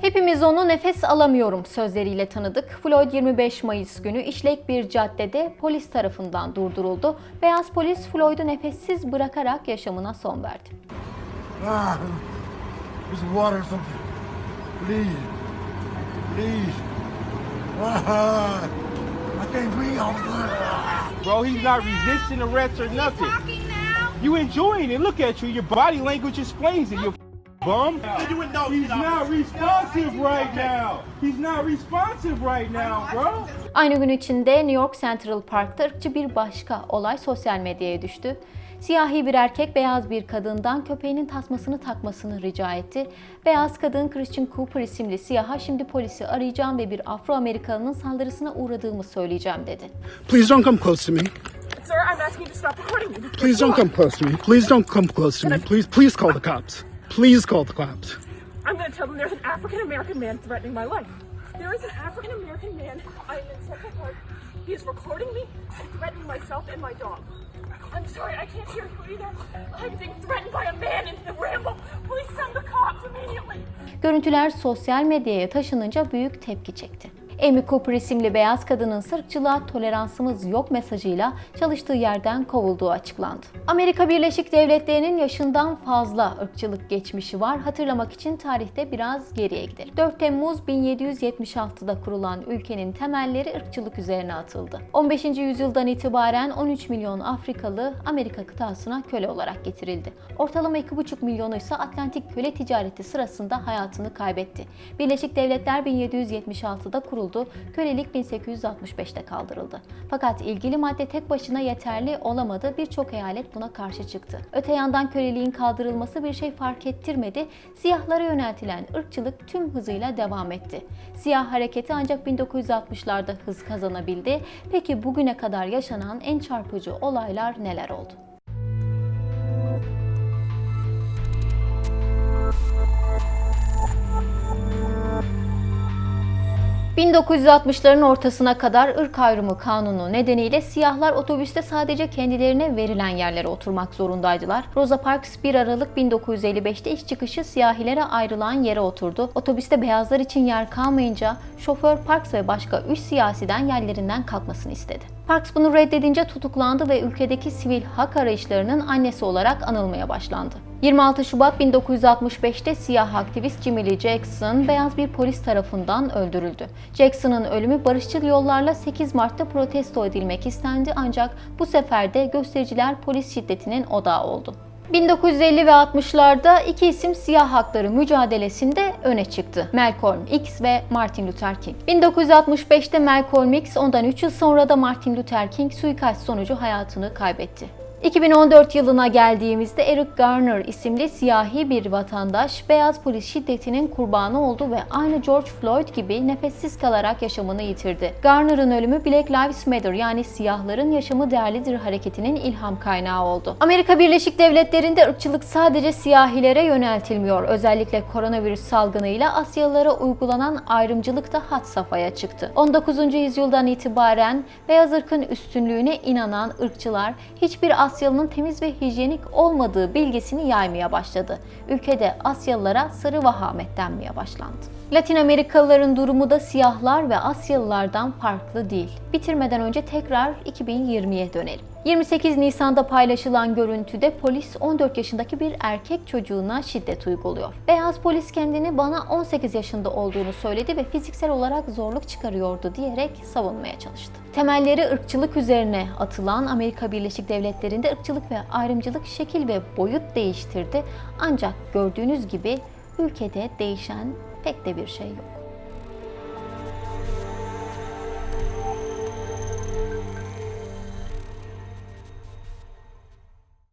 Hepimiz onu nefes alamıyorum sözleriyle tanıdık. Floyd 25 Mayıs günü işlek bir caddede polis tarafından durduruldu. Beyaz polis Floyd'u nefessiz bırakarak yaşamına son verdi. Ah, water. Please. Please. Ah, I can't breathe, officer. Bro, he's not resisting arrest or nothing. You enjoying it. Look at you. Your body language explains it. You bum. You would know He's not responsive right now. He's not responsive right now, bro. Aynı gün içinde New York Central Park'ta ırkçı bir başka olay sosyal medyaya düştü. Siyahi bir erkek beyaz bir kadından köpeğinin tasmasını takmasını rica etti. Beyaz kadın Christian Cooper isimli siyaha şimdi polisi arayacağım ve bir Afro-Amerikalının saldırısına uğradığımı söyleyeceğim dedi. Please don't come close to me. Sir, I'm asking you to stop recording me. Please don't come close to me. Please don't come close to me. Please, please call the cops. Please call the cops. I'm going to tell them there's an African American man threatening my life. There is an African American man. I'm in Central Park. He is recording me and threatening myself and my dog. I'm sorry, I can't hear you either. I'm being threatened by a man in the ramble. Please send the cops immediately. Görüntüler sosyal medyaya taşınınca büyük tepki çekti. Amy Cooper isimli beyaz kadının sırkçılığa toleransımız yok mesajıyla çalıştığı yerden kovulduğu açıklandı. Amerika Birleşik Devletleri'nin yaşından fazla ırkçılık geçmişi var. Hatırlamak için tarihte biraz geriye gidelim. 4 Temmuz 1776'da kurulan ülkenin temelleri ırkçılık üzerine atıldı. 15. yüzyıldan itibaren 13 milyon Afrikalı Amerika kıtasına köle olarak getirildi. Ortalama 2,5 milyonu ise Atlantik köle ticareti sırasında hayatını kaybetti. Birleşik Devletler 1776'da kuruldu, kölelik 1865'te kaldırıldı. Fakat ilgili madde tek başına yeterli olamadı, birçok eyalet buna karşı çıktı. Öte yandan köleliğin kaldırılması bir şey fark ettirmedi, siyahlara yöneltilen ırkçılık tüm hızıyla devam etti. Siyah hareketi ancak 1960'larda hız kazanabildi. Peki bugüne kadar yaşanan en çarpıcı olaylar neler oldu? 1960'ların ortasına kadar ırk ayrımı kanunu nedeniyle siyahlar otobüste sadece kendilerine verilen yerlere oturmak zorundaydılar. Rosa Parks 1 Aralık 1955'te iş çıkışı siyahilere ayrılan yere oturdu. Otobüste beyazlar için yer kalmayınca şoför Parks ve başka 3 siyasiden yerlerinden kalkmasını istedi. Parks bunu reddedince tutuklandı ve ülkedeki sivil hak arayışlarının annesi olarak anılmaya başlandı. 26 Şubat 1965'te siyah aktivist Jimmy Lee Jackson beyaz bir polis tarafından öldürüldü. Jackson'ın ölümü barışçıl yollarla 8 Mart'ta protesto edilmek istendi ancak bu sefer de göstericiler polis şiddetinin odağı oldu. 1950 ve 60'larda iki isim siyah hakları mücadelesinde öne çıktı. Malcolm X ve Martin Luther King. 1965'te Malcolm X, ondan 3 yıl sonra da Martin Luther King suikast sonucu hayatını kaybetti. 2014 yılına geldiğimizde Eric Garner isimli siyahi bir vatandaş beyaz polis şiddetinin kurbanı oldu ve aynı George Floyd gibi nefessiz kalarak yaşamını yitirdi. Garner'ın ölümü Black Lives Matter yani siyahların yaşamı değerlidir hareketinin ilham kaynağı oldu. Amerika Birleşik Devletleri'nde ırkçılık sadece siyahilere yöneltilmiyor. Özellikle koronavirüs salgınıyla Asyalılara uygulanan ayrımcılık da had safhaya çıktı. 19. yüzyıldan itibaren beyaz ırkın üstünlüğüne inanan ırkçılar hiçbir Asyalı'nın temiz ve hijyenik olmadığı bilgisini yaymaya başladı. Ülkede Asyalılara sarı vahamet denmeye başlandı. Latin Amerikalıların durumu da siyahlar ve Asyalılardan farklı değil. Bitirmeden önce tekrar 2020'ye dönelim. 28 Nisan'da paylaşılan görüntüde polis 14 yaşındaki bir erkek çocuğuna şiddet uyguluyor. Beyaz polis kendini bana 18 yaşında olduğunu söyledi ve fiziksel olarak zorluk çıkarıyordu diyerek savunmaya çalıştı. Temelleri ırkçılık üzerine atılan Amerika Birleşik Devletleri'nde ırkçılık ve ayrımcılık şekil ve boyut değiştirdi. Ancak gördüğünüz gibi ülkede değişen pek de bir şey yok.